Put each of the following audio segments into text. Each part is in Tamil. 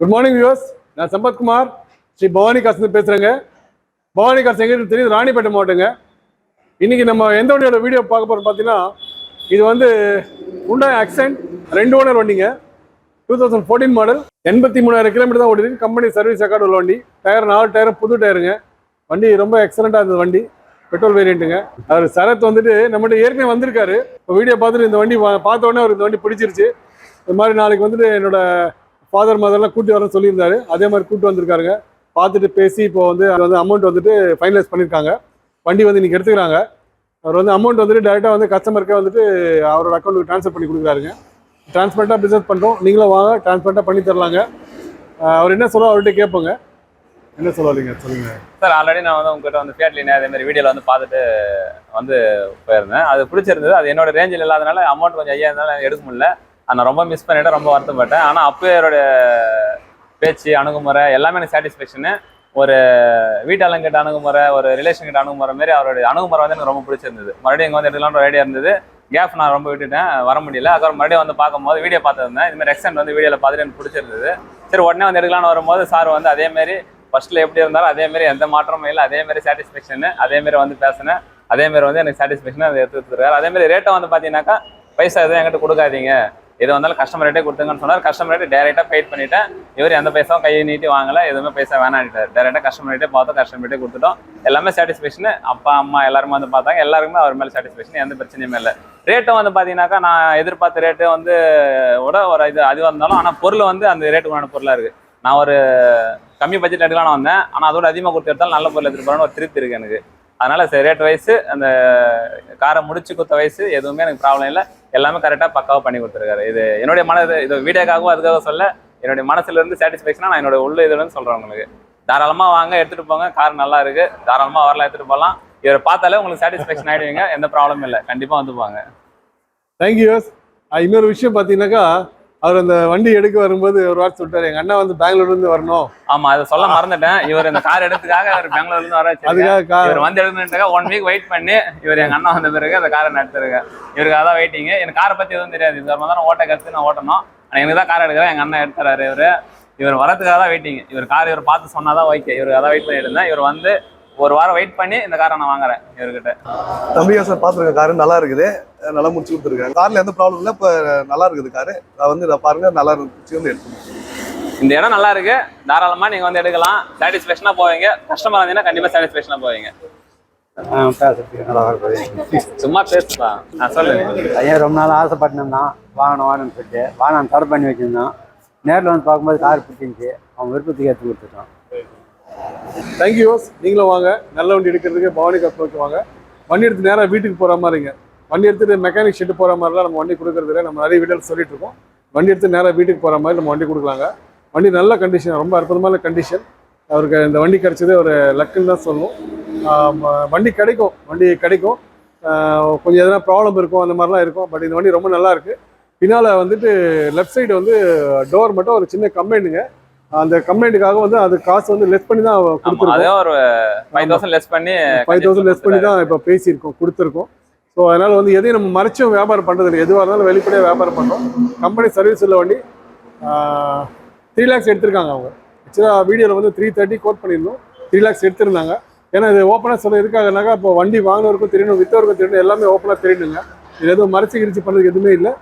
குட் மார்னிங் வியூஸ் நான் சம்பத்குமார் ஸ்ரீ பவானி காசு பேசுகிறேங்க பவானி காசு எங்களுக்கு தெரியுது? ராணிப்பேட்டை மாவட்டங்க. இன்னைக்கு நம்ம எந்த வண்டியோட வீடியோ பார்க்க போகிறோம் பார்த்தீங்கன்னா இது வந்து உண்டா ஆக்சென்ட் ரெண்டு ஓனர் வண்டிங்க. டூ தௌசண்ட் ஃபோர்டீன் மாடல் எண்பத்தி மூணாயிரம் கிலோமீட்டர் தான் ஓடிருக்கு. கம்பெனி சர்வீஸ் ரெக்கார்டு உள்ள வண்டி. டயர் நாலு டயரும் புது டயருங்க வண்டி ரொம்ப எக்ஸலண்ட்டாக இருந்தது வண்டி. பெட்ரோல் வேரியண்ட்டுங்க அவர் சரத் வந்துட்டு நம்மகிட்ட ஏற்கனவே வந்திருக்காரு. இப்போ வீடியோ பார்த்துட்டு இந்த வண்டி பார்த்த உடனே அவருக்கு இந்த வண்டி பிடிச்சிருச்சு. இது மாதிரி நாளைக்கு வந்துட்டு என்னோட ஃபாதர் மதர்லாம் கூட்டி வரேன்னு சொல்லியிருந்தாரு. அதே மாதிரி கூட்டி வந்திருக்காருங்க. பார்த்துட்டு பேசி இப்போ வந்து அது வந்து அமௌண்ட் வந்துட்டு ஃபைனலைஸ் பண்ணியிருக்காங்க. வண்டி வந்து இன்றைக்கி எடுத்துக்கிறாங்க. அவர் வந்து அமௌண்ட் வந்துட்டு டேரெக்டாக வந்து கஸ்டமருக்கே வந்துட்டு அவரோட அக்கௌண்ட்டுக்கு ட்ரான்ஸ்ஃபர் பண்ணி கொடுக்குறாருங்க. டிரான்ஸ்பரண்ட்டாக பிஸ்னஸ் பண்ணுறோம் நீங்களும் வாங்க டிரான்ஸ்பரண்ட்டாக பண்ணி தரலாங்க. அவர் என்ன சொல்ல அவர்கிட்ட கேட்போங்க. என்ன சொல்லுவீங்க சொல்லுங்க. சார் ஆல்ரெடி நான் வந்து உங்ககிட்ட வந்து ஃபேட்லினே அதேமாதிரி அதே மாதிரி வந்து பார்த்துட்டு வந்து போயிருந்தேன். அது பிடிச்சிருந்தது. அது என்னோட ரேஞ்சில் இல்லாதனால அமௌண்ட் கொஞ்சம் ஐயா இருந்தாலும் எடுக்க முடியல. நான் ரொம்ப மிஸ் பண்ணிட்டேன் ரொம்ப வருத்தப்பட்டேன் ஆனால் அப்போ என்னோட பேச்சு அணுகுமுறை எல்லாமே எனக்கு சாட்டிஸ்ஃபேக்ஷனு ஒரு வீட்டாளங்க கிட்ட அணுகுமுறை ஒரு ரிலேஷன் கிட்ட அணுகுமுறை மாதிரி அவருடைய அணுகுமுறை வந்து எனக்கு ரொம்ப பிடிச்சிருந்தது. மறுபடியும் இங்கே வந்து எடுக்கலாம்னு ஒரு ஐடியா இருந்தது கேப் நான் ரொம்ப விட்டுட்டேன். வர முடியல. அதுக்கப்புறம் மறுபடியும் வந்து பார்க்கும்போது வீடியோ பார்த்துருந்தேன். இதுமாதிரி எக்ஸன்ட் வந்து வீடியோவில் பார்த்துட்டு எனக்கு பிடிச்சிருந்தது. சரி உடனே வந்து எடுக்கலாம்னு வரும்போது சார் வந்து அதேமாரி ஃபஸ்ட்டில் எப்படி இருந்தாலும் அதேமாரி எந்த மாற்றமும் இல்லை. அதேமாரி சாட்டிஸ்ஃபேக்ஷனு அதேமாரி வந்து பேசினேன். அதேமாரி வந்து எனக்கு சாட்டிஸ்ஃபேக்ஷன் அதை எடுத்து கொடுத்துருக்காரு. அதேமாரி ரேட்டை வந்து பார்த்தீங்கன்னாக்கா பைசா எதுவும் என்கிட்ட கொடுக்காதீங்க. எது வந்தாலும் கஸ்டமர் ரேட்டே கொடுத்துங்கன்னு சொன்னார். கஸ்டமர் ரேட்டு டேரெக்டாக பெயிட் பண்ணிவிட்டேன் இவர் எந்த பைசாவும் கையை நீட்டி வாங்கல எதுவுமே பைசா வேணான்ட்டார். டேரெக்டாக கஸ்டமர் ரேட்டே பார்த்தோம் கஸ்டமர் ரேட்டே கொடுத்துட்டோம். எல்லாமே சாட்டிஸ்ஃபேக்ஷன் அப்பா அம்மா எல்லாருமே வந்து பார்த்தாங்க. எல்லாருக்குமே அவர் மேலே சாட்டிஸ்ஃபேக்ஷன் எந்த பிரச்சனையுமே இல்லை. ரேட்டும் வந்து பார்த்தீங்கன்னாக்கா நான் எதிர்பார்த்த ரேட்டு வந்து விட ஒரு இது அது வந்தாலும் ஆனால் பொருள் வந்து அந்த ரேட்டுக்கான பொருளாக இருக்குது நான் ஒரு கம்மி பட்ஜெட் எடுக்கலாம்னு வந்தேன். ஆனால் அதோட அதிகமாக கொடுத்து எடுத்தாலும் நல்ல பொருள் எடுத்துகிட்டு போறேன்னு ஒரு திருப்தி இருக்குது எனக்கு. அதனால் ரேட் வயசு அந்த காரை முடிச்சு கொடுத்த வயசு எதுவுமே எனக்கு ப்ராப்ளம் இல்லை. எல்லாமே கரெக்டாக பக்காவாக பண்ணி கொடுத்துருக்காரு. இது என்னுடைய மன இது- வீடியோக்காகவும் அதுக்காக சொல்ல என்னுடைய மனசுல இருந்து சாட்டிஸ்ஃபேக்ஷனாக நான் என்னோட உள்ள இதுல சொல்கிறேன் சொல்றேன் உங்களுக்கு. தாராளமாக வாங்க எடுத்துட்டு போங்க. கார் நல்லா இருக்கு. தாராளமாக வரலாம் எடுத்துட்டு போகலாம் இவரை பார்த்தாலே உங்களுக்கு சாட்டிஸ்ஃபேக்ஷன் ஆகிடுவீங்க எந்த ப்ராப்ளமும் இல்லை. கண்டிப்பாக வந்து போங்க. தேங்க்யூ இன்னொரு விஷயம் பார்த்தீங்கன்னாக்கா அவர் அந்த வண்டி எடுக்க வரும்போது ஒரு வார்த்தை சொல்லிட்டாரு எங்கள் அண்ணா வந்து பெங்களூர்ல இருந்து வரணும். ஆமா அதை சொல்ல மறந்துட்டேன். இவர் இந்த கார் எடுத்துக்காக இவர் பெங்களூர்ல இருந்து வர. அதுக்காக இவர் வந்து எடுத்துட்டாக ஒன் வீக் வெயிட் பண்ணி இவர் எங்க அண்ணா வந்த பிறகு அந்த காரை நடத்துருங்க இவருக்கு அதான் வெயிட்டிங் எனக்கு காரை பத்தி எதுவும் தெரியாது. இது மாதிரி தான் ஓட்ட கற்று நான் ஓட்டணும். ஆனா எனக்கு தான் கார் எடுக்கிறேன். எங்க அண்ணன் எடுத்துறாரு இவரு. இவர் வரதுக்காக தான் வெயிட்டிங் இவர் கார் இவர் பார்த்து சொன்னாதான் ஓகே இவர் அதான் வெயிட் பண்ணிட்டு இருந்தேன். இவர் வந்து ஒரு வாரம் வெயிட் பண்ணி இந்த காரை நான் வாங்குறேன் இவர்கிட்ட. தம்பியா சார் பார்த்துருக்க காரு நல்லா இருக்குது. நல்லா முடிச்சு கொடுத்துருக்காங்க. கார்ல எந்த ப்ராப்ளம் இல்லை. இப்போ நல்லா இருக்குது காரு நான் வந்து இதை பாருங்க. நல்லா இருந்துச்சு வந்து எடுத்துக்கோங்க. இந்த இடம் நல்லா இருக்கு. தாராளமா நீங்க வந்து எடுக்கலாம். சாட்டிஸ்ஃபேக்ஷனா போவீங்க. கஸ்டமர் வந்தீங்கன்னா கண்டிப்பா சாட்டிஸ்ஃபேக்ஷனா போவீங்க. சும்மா நான் சொல்லுங்க பையன் ரொம்ப நாள் ஆசைப்பட்டிருந்தான் வாங்கணும் வாங்கணும்னு சொல்லிட்டு. வாங்கணும் தடை பண்ணி வச்சிருந்தான். நேரில் வந்து பார்க்கும்போது கார் பிடிச்சிருந்துச்சு. அவன் விருப்பத்துக்கு எடுத்து கொடுத்துட்டான் தேங்க்யூ நீங்களும் வாங்க. நல்ல வண்டி எடுக்கிறதுக்கு பவானி கப்பலுக்கு வாங்க. வண்டி எடுத்து நேராக வீட்டுக்கு போகிற மாதிரிங்க வண்டி எடுத்துட்டு மெக்கானிக் ஷெட்டு போகிற மாதிரிலாம் நம்ம வண்டி கொடுக்குறதுல நம்ம நிறைய வீட்டில் சொல்லிட்டு இருக்கோம். வண்டி எடுத்து நேராக வீட்டுக்கு போகிற மாதிரி நம்ம வண்டி கொடுக்கலாங்க. வண்டி நல்ல கண்டிஷன் ரொம்ப அற்புதமான கண்டிஷன் அவருக்கு இந்த வண்டி கிடைச்சது ஒரு லக்குன்னு தான் சொல்லணும். வண்டி கிடைக்கும். வண்டி கிடைக்கும். கொஞ்சம் எதனா ப்ராப்ளம் இருக்கும் அந்த மாதிரிலாம் இருக்கும். பட் இந்த வண்டி ரொம்ப நல்லா இருக்குது பின்னால் வந்துட்டு லெஃப்ட் சைடு வந்து டோர் மட்டும் ஒரு சின்ன கம்ப்ளைண்ட்டுங்க அந்த கம்ப்ளைண்ட்டுக்காக வந்து அது காசு வந்து லெஸ் பண்ணி தான் கொடுத்துருக்கோம். ஒரு ஃபைவ் தௌசண்ட் லெஸ் பண்ணி ஃபைவ் தௌசண்ட் லெஸ் பண்ணி தான் இப்போ பேசியிருக்கோம் கொடுத்துருக்கோம். ஸோ அதனால வந்து எதையும் நம்ம மறைச்சும் வியாபாரம் பண்ணுறது இல்லை. எதுவாக இருந்தாலும் வெளிப்படையாக வியாபாரம் பண்ணுறோம் கம்பெனி சர்வீஸ் உள்ள வண்டி த்ரீ லேக்ஸ் எடுத்திருக்காங்க அவங்க. ஆக்சுவலாக வீடியோவில் வந்து த்ரீ தேர்ட்டி கோட் பண்ணியிருந்தோம். த்ரீ லேக்ஸ் எடுத்திருந்தாங்க. ஏன்னா இது ஓப்பனாக சொல்ல எதுக்காகனாக்கா இப்போ வண்டி வாங்கினவருக்கும் தெரியணும் வித்தவருக்கும் தெரியணும் எல்லாமே ஓப்பனாக தெரியணுங்க. இது எதுவும் மறைச்சு கிரிச்சு பண்ணுறதுக்கு எதுவுமே இல்லை.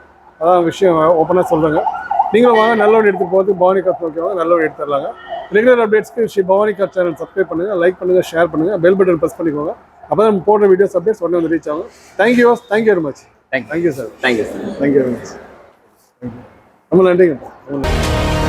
அதான் விஷயம் ஓப்பனாக சொல்கிறேங்க நீங்களும் வாங்க நல்ல வண்டி எடுத்து போகிறது பவானி கார் வாங்க நல்ல வண்டி எடுத்து தரலாங்க regular அப்டேட்ஸ்க்கு Sri Bhavani car channel subscribe பண்ணுங்கள் லைக் பண்ணுங்கள் ஷேர் பண்ணுங்கள் பெல் பட்டன் ப்ரெஸ் பண்ணிக்கோங்க. அப்போ தான் நம்ம போடுற வீடியோஸ் அப்டேட்ஸ் உடனே வந்து ரீச் ஆகும். Thank you thank you very much. Thank you sir thank you sir thank you very much ரொம்ப நன்றிங்க ரொம்ப நன்றி